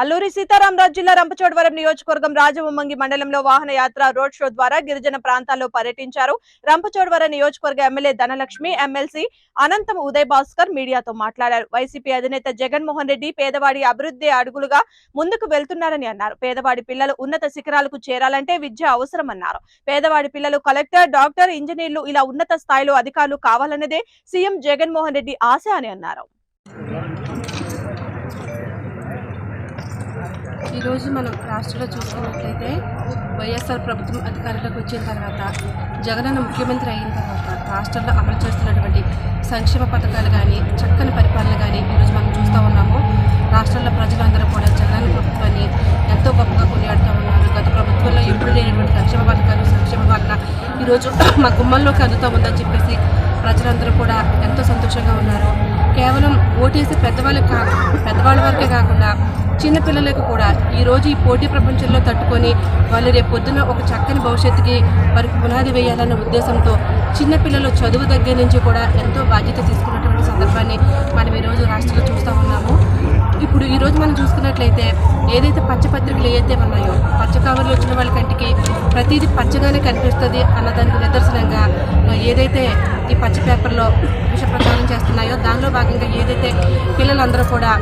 అల్లూరి సీతారామరాజు జిల్లా రంపచోడవరం నియోజకవర్గం రాజవొమ్మంగి మండలంలో వాహన యాత్ర రోడ్ షో ద్వారా గిరిజన ప్రాంతాల్లో పర్యటించారు. రంపచోడవరం నియోజకవర్గ ఎమ్మెల్యే ధనలక్ష్మి ఎమ్మెల్సీ అనంతం ఉదయ్ భాస్కర్ మీడియాతో మాట్లాడారు. వైసీపీ అధినేత జగన్మోహన్ రెడ్డి పేదవాడి అభివృద్ధి అడుగులుగా ముందుకు వెళ్తున్నారని అన్నారు. పేదవాడి పిల్లలు ఉన్నత శిఖరాలకు చేరాలంటే విద్య అవసరమన్నారు. పేదవాడి పిల్లలు కలెక్టర్ డాక్టర్ ఇంజనీర్లు ఇలా ఉన్నత స్థాయిలో అధికారులు కావాలన్నదే సీఎం జగన్మోహన్ రెడ్డి ఆశ అని అన్నారు. ఈరోజు మనం రాష్ట్రంలో చూసుకున్నట్లయితే వైఎస్ఆర్ ప్రభుత్వం అధికారంలోకి వచ్చిన తర్వాత జగనన్న ముఖ్యమంత్రి అయిన తర్వాత రాష్ట్రంలో అమలు చేస్తున్నటువంటి సంక్షేమ పథకాలు కానీ చక్కని పరిపాలన కానీ ఈరోజు మనం చూస్తూ ఉన్నాము. రాష్ట్రంలో ప్రజలందరూ కూడా జగన్ ప్రభుత్వాన్ని ఎంతో గొప్పగా కొనియాడుతూ ఉన్నారు. గత ప్రభుత్వంలో ఎప్పుడు లేనటువంటి సంక్షేమ పథకాలు సంక్షేమ పాలన ఈరోజు మా గుమ్మంలోకి అందుతూ ఉందని చెప్పేసి ప్రజలందరూ కూడా ఎంతో సంతోషంగా ఉన్నారు. కేవలం ఓటేసి పెద్దవాళ్ళకి కా పెద్దవాళ్ళ వరకే కాకుండా చిన్నపిల్లలకు కూడా ఈరోజు ఈ పోటీ ప్రపంచంలో తట్టుకొని వాళ్ళు రేపు పొద్దున ఒక చక్కని భవిష్యత్తుకి వారికి పునాది వేయాలన్న ఉద్దేశంతో చిన్నపిల్లలు చదువు దగ్గర నుంచి కూడా ఎంతో బాధ్యత తీసుకున్నటువంటి సందర్భాన్ని మనం ఈరోజు రాష్ట్రంలో చూస్తూ ఉన్నాము. ఇప్పుడు ఈరోజు మనం చూసుకున్నట్లయితే ఏదైతే పచ్చపత్రికలు ఏదైతే ఉన్నాయో పచ్చ కవర్లు వచ్చిన వాళ్ళ కంటికి ప్రతిదీ పచ్చగానే కనిపిస్తుంది అన్నదానికి నిదర్శనంగా ఏదైతే ఈ పచ్చ పేపర్లో విష ప్రచారం చేస్తున్నాయో దానిలో భాగంగా ఏదైతే పిల్లలందరూ కూడా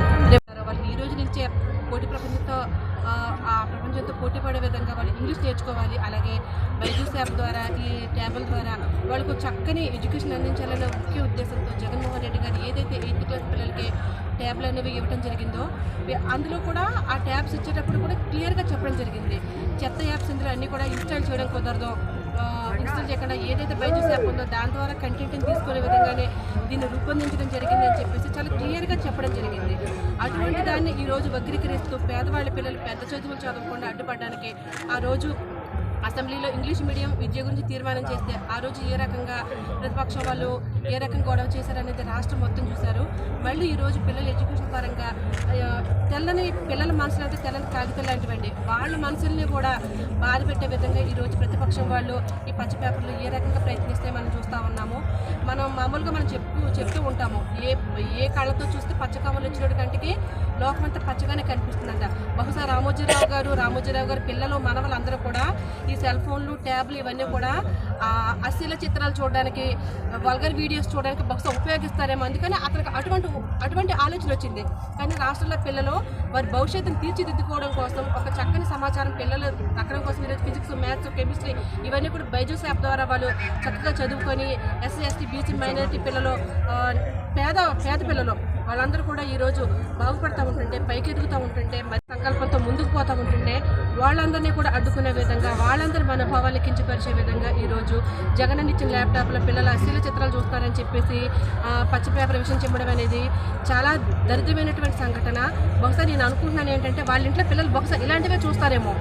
ప్రపంచంతో పోటీ పడే విధంగా వాళ్ళు ఇంగ్లీష్ నేర్చుకోవాలి. అలాగే బైజూస్ యాప్ ద్వారా ఈ ట్యాబుల ద్వారా వాళ్ళకు చక్కని ఎడ్యుకేషన్ అందించాలనే ముఖ్య ఉద్దేశంతో జగన్మోహన్ రెడ్డి గారు ఏదైతే ఎయిత్ క్లాస్ పిల్లలకి ట్యాబ్లు అనేవి ఇవ్వడం జరిగిందో అందులో కూడా ఆ ట్యాబ్స్ ఇచ్చేటప్పుడు కూడా క్లియర్గా చెప్పడం జరిగింది. చెత్త యాప్స్ ఇందులో అన్నీ కూడా ఇన్స్టాల్ చేయడం కుదరదు. ఇన్స్టాల్ చేయకుండా ఏదైతే బైజూస్ యాప్ ఉందో దాని ద్వారా కంటెంట్ని తీసుకునే విధంగానే దీన్ని రూపొందించడం జరిగిందని చెప్పేసి చాలా క్లియర్గా చెప్పడం జరిగింది. అటువంటి దాన్ని ఈరోజు వక్రీకరిస్తూ పేదవాళ్ళ పిల్లలు పెద్ద చదువులు చదవకుండా అడ్డుపడడానికి ఆ రోజు అసెంబ్లీలో ఇంగ్లీష్ మీడియం విద్య గురించి తీర్మానం చేస్తే ఆ రోజు ఏ రకంగా ప్రతిపక్షం వాళ్ళు ఏ రకంగా గొడవ చేశారనేది రాష్ట్రం మొత్తం చూశారు. మళ్ళీ ఈరోజు పిల్లలు పిల్లల ఎడ్యుకేషన్ పరంగా తెల్లని పిల్లల మనసులు అంటే తెల్లని కాగితాలు లాంటివండి. వాళ్ళ మనసుల్ని కూడా బాధ పెట్టే విధంగా ఈరోజు ప్రతిపక్షం వాళ్ళు ఈ పచ్చ పేపర్లు ఏ రకంగా ప్రయత్నిస్తే మనం చూస్తూ ఉన్నాము. మనం మామూలుగా మనం చెప్తూ చెప్తూ ఉంటాము. ఏ ఏ కళ్ళతో చూస్తే పచ్చ కమ్మలు వచ్చినట్టు కంటికి లోకమంతా పచ్చగానే కనిపిస్తుందంట. బహుశా రామోజీరావు గారు రామోజీరావు గారు పిల్లలు మనవలు అందరూ కూడా ఈ సెల్ ఫోన్లు ట్యాబ్లు ఇవన్నీ కూడా అశ్లీల చిత్రాలు చూడడానికి వల్గర్ వీడియోస్ చూడడానికి బహుశా ఉపయోగిస్తారేమో. అందుకని అతనికి అటువంటి అటువంటి ఆలోచన వచ్చింది. కానీ రాష్ట్రంలో పిల్లలు వారి భవిష్యత్తును తీర్చిదిద్దుకోవడం కోసం ఒక చక్కని సమాచారం పిల్లలు దక్కడం కోసం ఈరోజు ఫిజిక్స్ మ్యాథ్స్ కెమిస్ట్రీ ఇవన్నీ కూడా బైజూస్ యాప్ ద్వారా వాళ్ళు చక్కగా చదువుకొని ఎస్సీ ఎస్టీ బీసీ మైనారిటీ పిల్లలు పేద పేద పిల్లలు వాళ్ళందరూ కూడా ఈరోజు బాగుపడతా ఉంటుంటే పైకెదుగుతూ ఉంటుంటే మరి సంకల్పంతో ముందుకు పోతూ ఉంటుంటే వాళ్ళందరినీ కూడా అడ్డుకునే విధంగా వాళ్ళందరి మనోభావాలు కించపరిచే విధంగా ఈరోజు జగన్ ఇచ్చిన ల్యాప్టాప్లో పిల్లలు అశ్లీల చిత్రాలు చూస్తారని చెప్పేసి పచ్చి పేపర్ విషయం చెప్పడం అనేది చాలా దరిద్రమైనటువంటి సంఘటన. బహుశా నేను అనుకుంటున్నాను ఏంటంటే వాళ్ళ ఇంట్లో పిల్లలు బహుశా ఇలాంటివే చూస్తారేమో.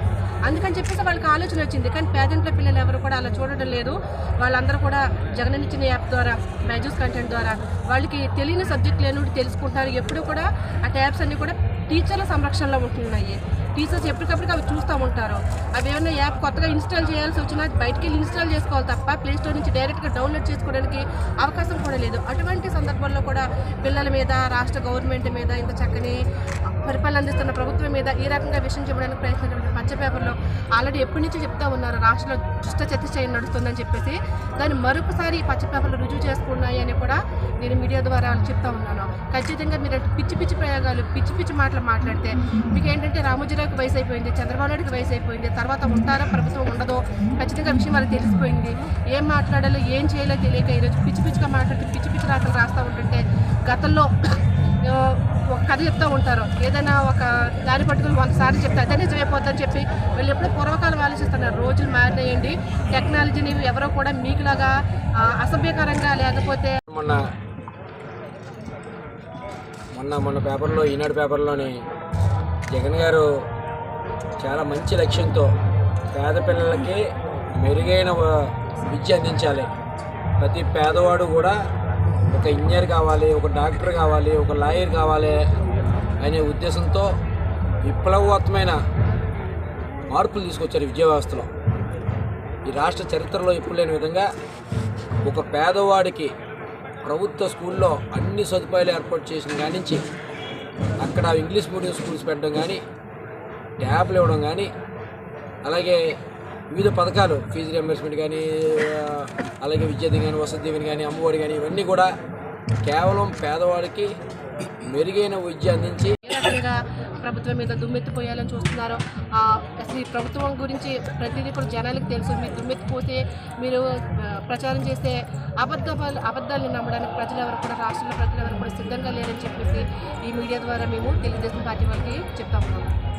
అందుకని చెప్పేసి వాళ్ళకి ఆలోచన వచ్చింది. కానీ పేదింట్ల పిల్లలు ఎవరు కూడా అలా చూడడం లేదు. వాళ్ళందరూ కూడా జగననిచ్చిన యాప్ ద్వారా మ్యాజూస్ కంటెంట్ ద్వారా వాళ్ళకి తెలియని సబ్జెక్ట్ లేని తెలుసుకుంటున్నారు. ఎప్పుడు కూడా ఆ ట్యాబ్స్ అన్నీ కూడా టీచర్ల సంరక్షణలో ఉంటున్నాయి. టీచర్స్ ఎప్పటికప్పుడు అవి చూస్తూ ఉంటారు. అవి ఏమైనా యాప్ కొత్తగా ఇన్స్టాల్ చేయాల్సి వచ్చినా బయటికి వెళ్ళి ఇన్స్టాల్ చేసుకోవాలి తప్ప ప్లేస్టోర్ నుంచి డైరెక్ట్గా డౌన్లోడ్ చేసుకోవడానికి అవకాశం కూడా లేదు. అటువంటి సందర్భంలో కూడా పిల్లల మీద రాష్ట్ర గవర్నమెంట్ మీద ఇంత చక్కని పరిపాలన అందిస్తున్న ప్రభుత్వం మీద ఈ రకంగా విషయం చెప్పడానికి ప్రయత్నించిన పచ్చ పేపర్లో ఆల్రెడీ ఎప్పటి నుంచో చెప్తా ఉన్నారు రాష్ట్రంలో దుష్ట చతిశ్చయం నడుస్తుందని చెప్పేసి. దాన్ని మరొకసారి ఈ పచ్చ పేపర్లు రుజువు చేసుకున్నాయి అని కూడా నేను మీడియా ద్వారా చెప్తా ఉన్నాను. ఖచ్చితంగా మీరు పిచ్చి పిచ్చి ప్రయోగాలు పిచ్చి పిచ్చి మాటలు మాట్లాడితే మీకు ఏంటంటే రామోజీరావుకి వయసు అయిపోయింది చంద్రబాబు నాయుడుకి వయసు అయిపోయింది తర్వాత ఉంటారా ప్రభుత్వం ఉండదో ఖచ్చితంగా విషయం వాళ్ళకి తెలిసిపోయింది. ఏం మాట్లాడాలో ఏం చేయాలో తెలియక ఈరోజు పిచ్చి పిచ్చిగా మాట్లాడుతూ పిచ్చి పిచ్చి రాతలు రాస్తూ ఉంటుంటే గతంలో ఒక కథ చెప్తూ ఉంటారు. ఏదైనా ఒక దారి పట్టుకుని వంద సార్లు చెప్తే అదే నిజమైపోద్దని చెప్పి వీళ్ళు ఎప్పుడూ పూర్వకాలం ఆలోచిస్తున్నారు. రోజులు మారినాయండి టెక్నాలజీని ఎవరో కూడా మీకులాగా అసభ్యకరంగా లేకపోతే మొన్న మొన్న మొన్న పేపర్లో ఈనాడు పేపర్లోని జగన్ గారు చాలా మంచి లక్ష్యంతో పేద పిల్లలకి మెరుగైన విద్య అందించాలి. ప్రతి పేదవాడు కూడా ఒక ఇంజనీర్ కావాలి ఒక డాక్టర్ కావాలి ఒక లాయర్ కావాలి అనే ఉద్దేశంతో విప్లవాత్మైన మార్పులు తీసుకొచ్చారు విద్యా వ్యవస్థలో. ఈ రాష్ట్ర చరిత్రలో ఇప్పుడు లేని విధంగా ఒక పేదవాడికి ప్రభుత్వ స్కూల్లో అన్ని సదుపాయాలు ఏర్పాటు చేసిన కాడి నుంచి అక్కడ ఇంగ్లీష్ మీడియం స్కూల్స్ పెట్టడం కానీ ట్యాబ్లు ఇవ్వడం కానీ అలాగే వివిధ పథకాలు ఫీజు రియంబర్స్మెంట్ కానీ అలాగే విద్యార్థి కానీ వసతి దీవెని కానీ అమ్మఒడి కానీ ఇవన్నీ కూడా కేవలం పేదవాడికి మెరుగైన విద్య అందించి ప్రభుత్వం మీద దుమ్మెత్తిపోయాలని చూస్తున్నారు అసలు ఈ ప్రభుత్వం గురించి ప్రతిదీ కూడా జనాలకు తెలుసు. మీరు దుమ్మెత్తిపోతే మీరు ప్రచారం చేసే అబద్ధ అబద్ధాలను నమ్మడానికి ప్రజలు ఎవరు కూడా రాష్ట్రంలో ప్రజలు ఎవరు కూడా సిద్ధంగా లేరని చెప్పేసి ఈ మీడియా ద్వారా మేము తెలుగుదేశం పార్టీ వాళ్ళకి చెప్తా ఉన్నాము.